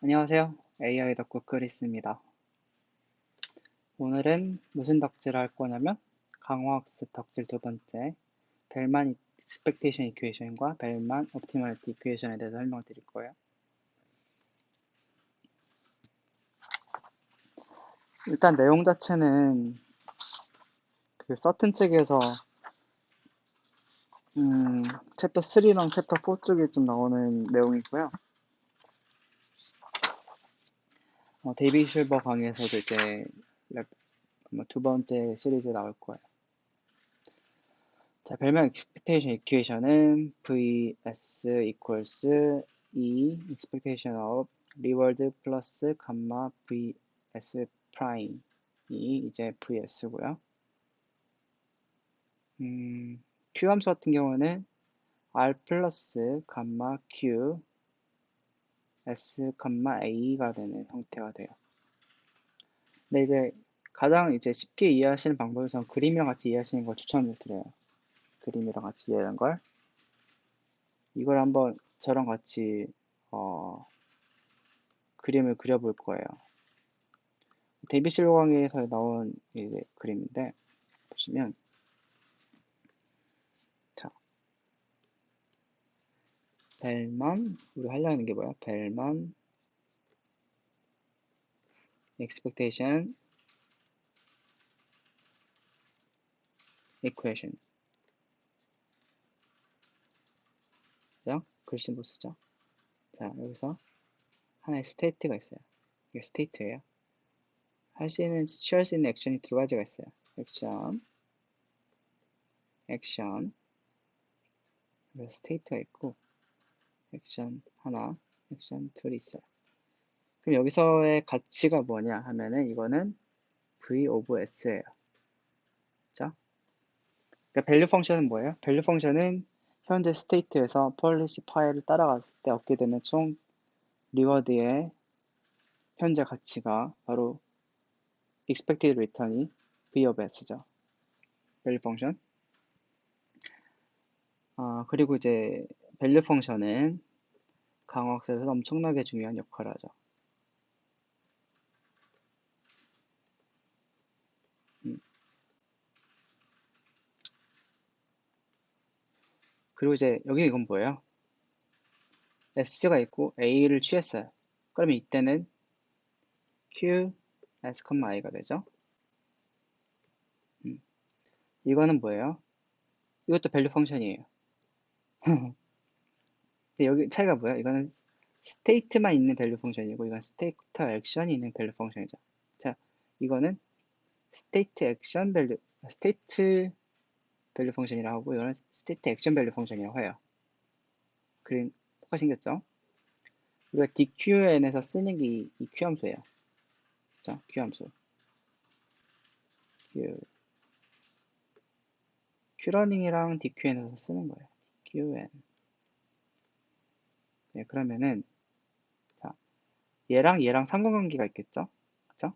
안녕하세요. AI 덕후 크리스입니다. 오늘은 무슨 덕질을 할 거냐면 강화학습 덕질 두 번째 벨만 익스펙테이션 이퀘이션과 벨만 옵티멀티 이퀘이션에 대해서 설명을 드릴 거예요. 일단 내용 자체는 그 서튼 책에서 음, 챕터 3랑 챕터 4 쪽에 좀 나오는 내용이고요. 어, 데이비 실버 강의에서도 이제 두 번째 시리즈 나올 거예요. 자, 별명 expectation equation은 vs equals e expectation of reward 플러스 감마 vs 프라임이 이제 vs고요. 음, q 함수 같은 경우는 r 플러스 감마 q s, a가 되는 형태가 돼요. 근데 이제 가장 이제 쉽게 이해하시는 방법에서 그림이랑 같이 이해하시는 걸 추천을 드려요. 그림이랑 같이 이해하는 걸. 이걸 한번 저랑 같이 어, 그림을 그려볼 거예요. 데이비 실로강에서 나온 이제 그림인데 보시면 벨만 우리 하려는 게 뭐야? 벨만 expectation equation 자, 글씨 못 쓰죠? 자, 여기서 하나의 스테이트가 있어요. 이게 스테이트예요. 할 수 있는, 취할 수 있는 액션이 두 가지가 있어요. 액션, 액션, 스테이트가 있고, 액션 하나, 액션 둘이 있어요. 그럼 여기서의 가치가 뭐냐 하면은 이거는 v of s예요. 자, 그러니까 value 펑션은 뭐예요? value 펑션은 현재 스테이트에서 폴리시 파일을 따라갔을 때 얻게 되는 총 리워드의 현재 가치가 바로 expected return이 v of s죠. value 펑션. 아, 그리고 이제 밸류 펑션은 강화학습에서 엄청나게 중요한 역할을 하죠. 음. 그리고 이제 여기 이건 뭐예요? S가 있고 A를 취했어요. 그러면 이때는 Q, S, I가 되죠. 음. 이거는 뭐예요? 이것도 밸류 펑션이에요. 여기 차이가 뭐야? 이거는 스테이트만 있는 밸류 펑션이고 이건 스테이트 액션이 있는 밸류 펑션이죠. 자, 이거는 스테이트 액션 밸류 스테이트 밸류 펑션이라고 하고 이거는 스테이트 액션 밸류 펑션이라고 해요. 그림 똑같이 생겼죠? 우리가 DQN에서 쓰는 게 이 Q 함수예요. 자, Q 함수. Q. Q러닝이랑 DQN에서 쓰는 거예요. QN. 네, 그러면은, 자, 얘랑 얘랑 상관관계가 있겠죠? 그쵸?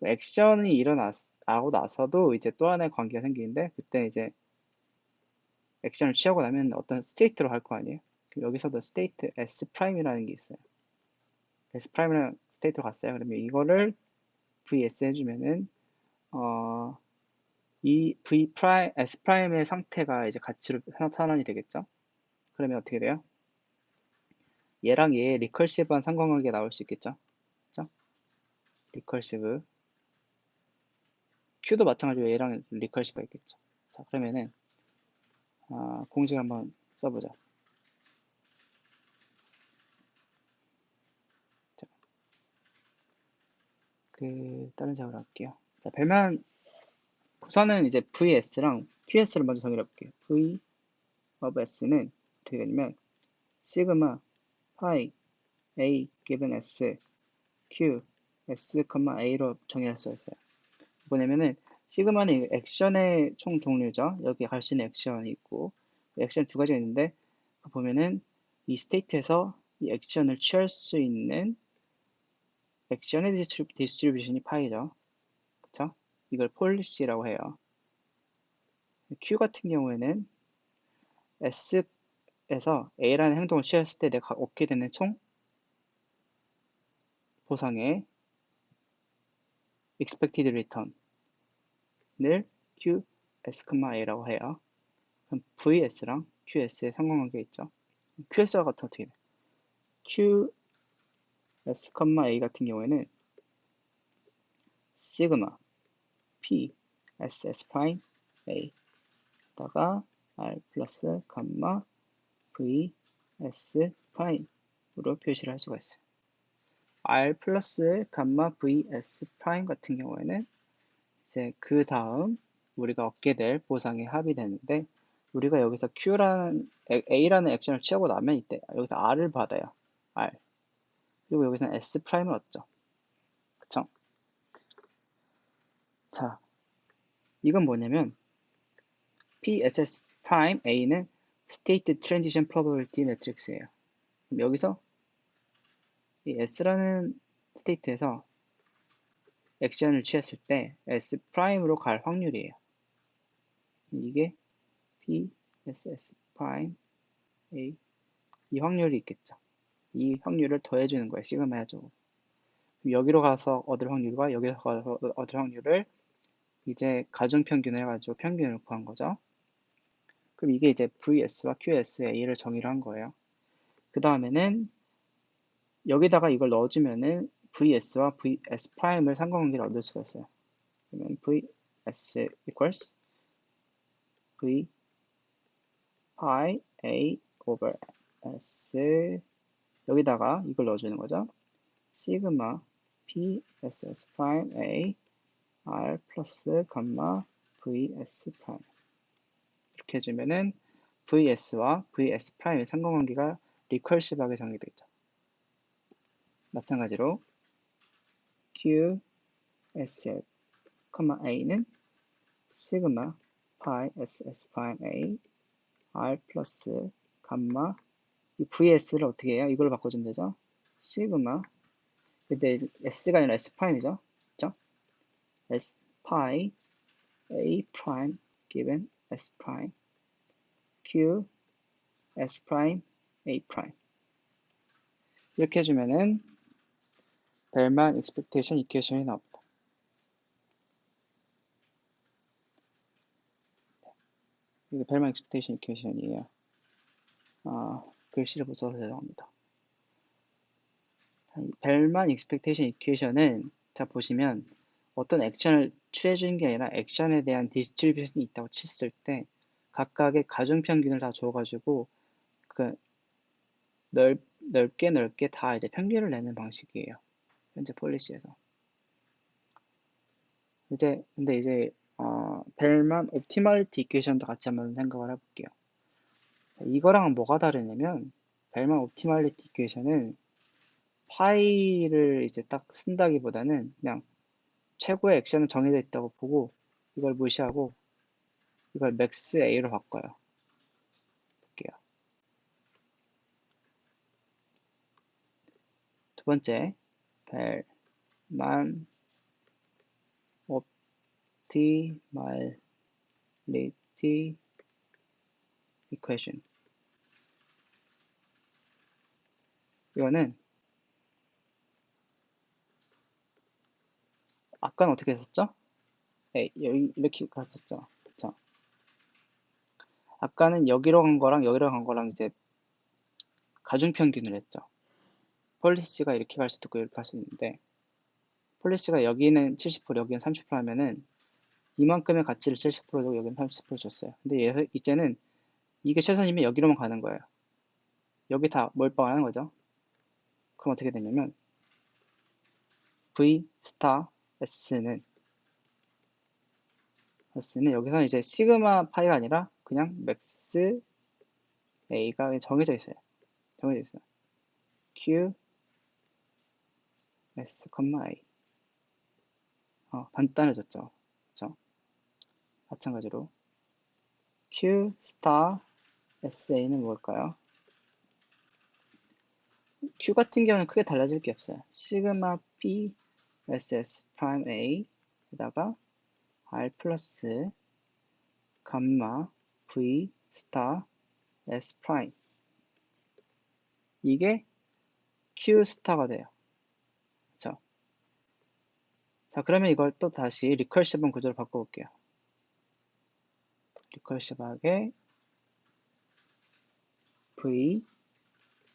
그 액션이 일어나고 나서도 이제 또 하나의 관계가 생기는데, 그때 이제 액션을 취하고 나면 어떤 스테이트로 할 거 아니에요? 여기서도 스테이트 S'이라는 게 있어요. S'이라는 스테이트로 갔어요. 그러면 이거를 VS 해주면은, 어, 이 V 프라임, S 프라임의 상태가 이제 가치로 나타난이 되겠죠? 그러면 어떻게 돼요? 얘랑 얘의 리컬시브한 상관관계 나올 수 있겠죠? 그죠? 리컬시브. Q도 마찬가지로 얘랑 리컬시브가 있겠죠. 자, 그러면은, 아, 공식 한번 써보자. 자, 그, 다른 작업을 할게요. 자, 별만 우선은 이제 VS랑 QS를 먼저 정의해 볼게요. V of S는 어떻게 되냐면 시그마 파이 A given S Q S, A로 정의할 수 있어요. 뭐냐면은 시그마는 액션의 총 종류죠. 여기 갈 수 있는 액션이 있고 액션 두 가지가 있는데 보면은 이 스테이트에서 이 액션을 취할 수 있는 액션의 디스트리뷰션이 파이죠. 그쵸? 이걸 폴리시라고 해요. Q 같은 경우에는 S 에서 A라는 행동을 취했을 때 내가 얻게 되는 총 보상의 expected return을 qs,a라고 해요. 그럼 vs랑 qs의 상관관계 있죠. qs와 같은 어떻게 돼? qs, a 같은 경우에는 시그마 p ss 프라임 a 다가 r 플러스 감마 v s 프라임으로 표시를 할 수가 있어요. r 플러스 감마 vs 프라임 같은 경우에는 이제 그 다음 우리가 얻게 될 보상의 합이 되는데 우리가 여기서 q라는 a라는 액션을 취하고 나면 이때 여기서 r을 받아요. r 그리고 여기서는 s 프라임을 얻죠. 그쵸? 자, 이건 뭐냐면 PSS 프라임 A는 State Transition Probability Matrix예요. 여기서 이 S라는 스테이트에서 액션을 취했을 때 S 프라임으로 갈 확률이에요. 이게 PSS 프라임 A 이 확률이 있겠죠. 이 확률을 더해주는 거예요. 시그마 야적으로. 여기로 가서 얻을 확률과 여기서 가서 얻을 확률을 이제 가중평균을 해가지고 평균을 구한 거죠. 그럼 이게 이제 VS와 QS의 를 정의를 한 거예요. 그 다음에는 여기다가 이걸 넣어주면은 VS와 VS 프라임을 상관관계를 얻을 수가 있어요. 그러면 VS equals V pi A over S 여기다가 이걸 넣어주는 거죠. 시그마 PSS 프라임 A R 플러스 감마 VS 프라임 해주면은 VS와 VS 프라임의 상관관계가 리컬시브하게 정의되죠. 마찬가지로 Q, S, A는 시그마 파이 SS 프라임 A R 플러스 감마 이 VS를 어떻게 해요? 이걸로 바꿔주면 되죠. 시그마 근데 S가 아니라 S 프라임이죠. 그죠? S 파이 A 프라임 given S 프라임 Q S 프라임 A 프라임 이렇게 해주면은 벨만 expectation equation이 나옵니다. 이게 벨만 expectation equation이에요. 아, 글씨를 못 써서 죄송합니다. 자, 벨만 expectation equation은 자 보시면 어떤 액션을 취해주는 게 아니라 액션에 대한 디스트리뷰션이 있다고 쳤을 때 각각의 가중 평균을 다 줘가지고 그 넓, 넓게 넓게 다 이제 평균을 내는 방식이에요. 현재 폴리시에서. 이제 근데 이제 어, 벨만 옵티멀티 이퀘이션도 같이 한번 생각을 해볼게요. 이거랑은 뭐가 다르냐면 벨만 옵티멀리티 이퀘이션은 파이를 이제 딱 쓴다기보다는 그냥 최고의 액션은 정해져 있다고 보고 이걸 무시하고 이걸 맥스 A로 바꿔요. 볼게요. 두 번째, 벨만 이퀘이션 이거는 아까는 어떻게 했었죠? 네, 여기 이렇게 갔었죠. 그쵸? 아까는 여기로 간 거랑 여기로 간 거랑 이제 가중평균을 했죠. 폴리시가 이렇게 갈 수도 있고 이렇게 갈수 있는데 폴리시가 여기는 70% 여기는 30% 하면은 이만큼의 가치를 70% 주고 여기는 30% 줬어요. 근데 얘, 이제는 이게 최선이면 여기로만 가는 거예요. 여기 다 몰빵하는 거죠. 그럼 어떻게 되냐면 V 스타 S는 S는 여기서 이제 시그마 파이가 아니라 그냥 맥스 A가 정해져 있어요. 정해져 있어요. Q S, A. 어, 간단해졌죠. 그쵸? 마찬가지로 Q 스타 SA는 뭘까요? Q 같은 경우는 크게 달라질 게 없어요. 시그마 P SS 프라임 A에다가 R 플러스 감마 V 스타 S 프라임 이게 Q 스타가 돼요. 자, 그러면 이걸 또 다시 리컬시브한 구조로 바꿔볼게요. 리컬시브하게 v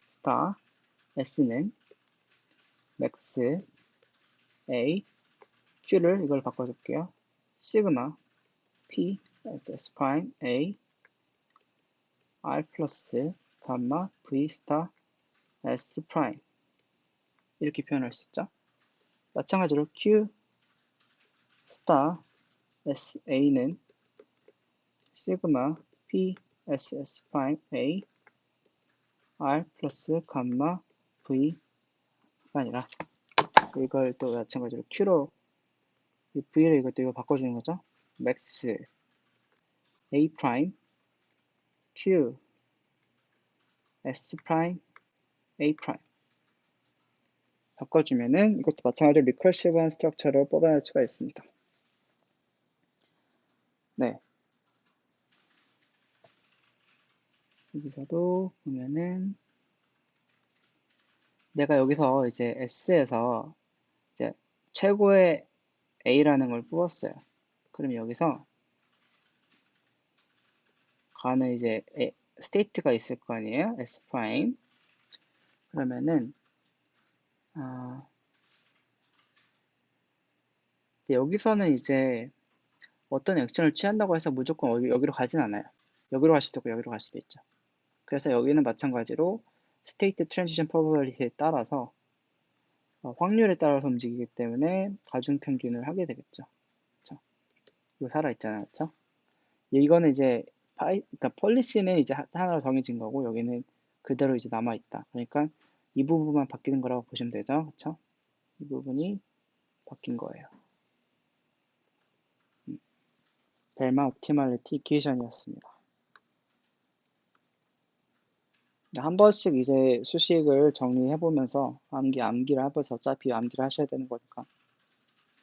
스타 s는 max a q를 이걸 바꿔줄게요. 시그마 p s s 프라임 a r 플러스 감마 v 스타 s 프라임 이렇게 표현할 수 있죠. 마찬가지로 q 스타 sa는 시그마 p s s 프라임 a r 플러스 감마 v가 아니라 이걸 또 마찬가지로 q로 이 v를 이것도 이거 바꿔주는 거죠. max a 프라임 q s 프라임 a 프라임 바꿔주면은 이것도 마찬가지로 리컬시브한 스트럭처를 뽑아낼 수가 있습니다. 네. 여기서도 보면은 내가 여기서 이제 S에서 최고의 A라는 걸 뽑았어요. 그럼 여기서 가는 이제 스테이트가 있을 거 아니에요? S 프라임. 그러면은 아, 여기서는 이제 어떤 액션을 취한다고 해서 무조건 여기 로 가진 않아요. 여기로 갈 수도 있고 여기로 갈 수도 있죠. 그래서 여기는 마찬가지로 스테이트 트랜지션 프로버빌리티에 따라서 어, 확률에 따라서 움직이기 때문에 가중평균을 하게 되겠죠. 그쵸? 이거 살아있잖아요. 그쵸? 이거는 이제 파이, 그러니까 폴리시는 이제 하나로 정해진 거고 여기는 그대로 이제 남아있다. 그러니까 이 부분만 바뀌는 거라고 보시면 되죠. 그쵸? 이 부분이 바뀐 거예요. 음. 벨마 옵티멀리티 이퀘이션이었습니다. 한 번씩 이제 수식을 정리해 보면서 암기 암기를 해보세요. 어차피 암기를 하셔야 되는 거니까.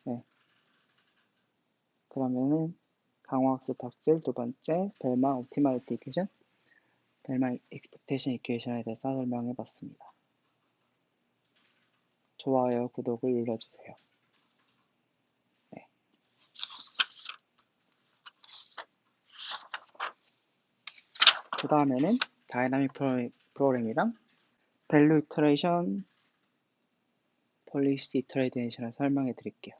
네. 그러면은 강화학습 덕질 두 번째 벨마 옵티마리티 이퀘이션 벨마 익스펙테이션 이퀘이션에 대해서 설명해 봤습니다. 좋아요, 구독을 눌러주세요. 네. 그 다음에는 다이나믹 프로그램이랑 밸류 이터레이션, 폴리시 이터레이션을 설명해 드릴게요.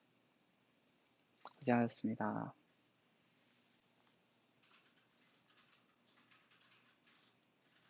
고생하셨습니다.